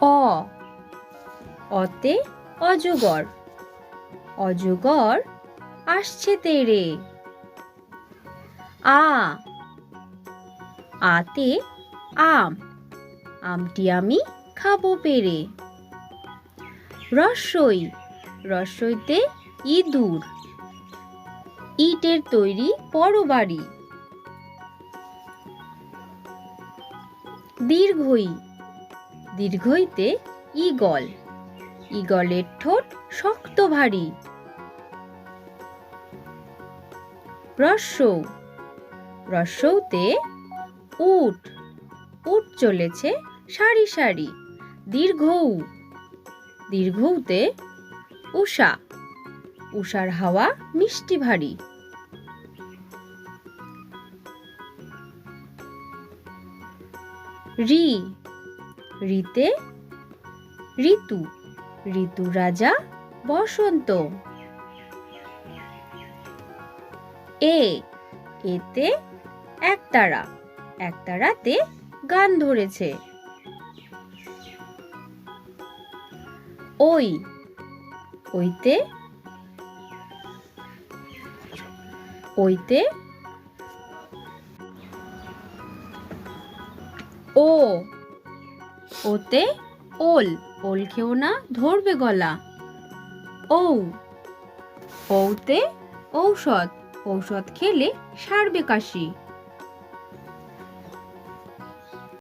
অ। অতে অজগর অজগর আসছে তেরে। আ। আতে আম। আমটি আমি খাব পেরে। রসই। রসইতে ইঁদুর। ইটের তৈরি বড় বাড়ি দীর্ঘই। দীর্ঘইতে ইগল ইগলের ঠোঁট শক্ত ভারী। রস্যৌ রস্যৌতে উট। উট চলেছে সারি সারি। দীর্ঘৌ। দীর্ঘৌতে উষা। উষার হাওয়া মিষ্টি ভারী। রি। রিতে ঋতু ঋতু রাজা বসন্ত। এ, এতে একতারা একতারাতে গান ধরেছে। ওই ওইতে ওইতে ও ওতে ওল ওল খেও না ধরবে গলা। ঔ ওতে ঔষধ ঔষধ খেলে সারবে কাশি।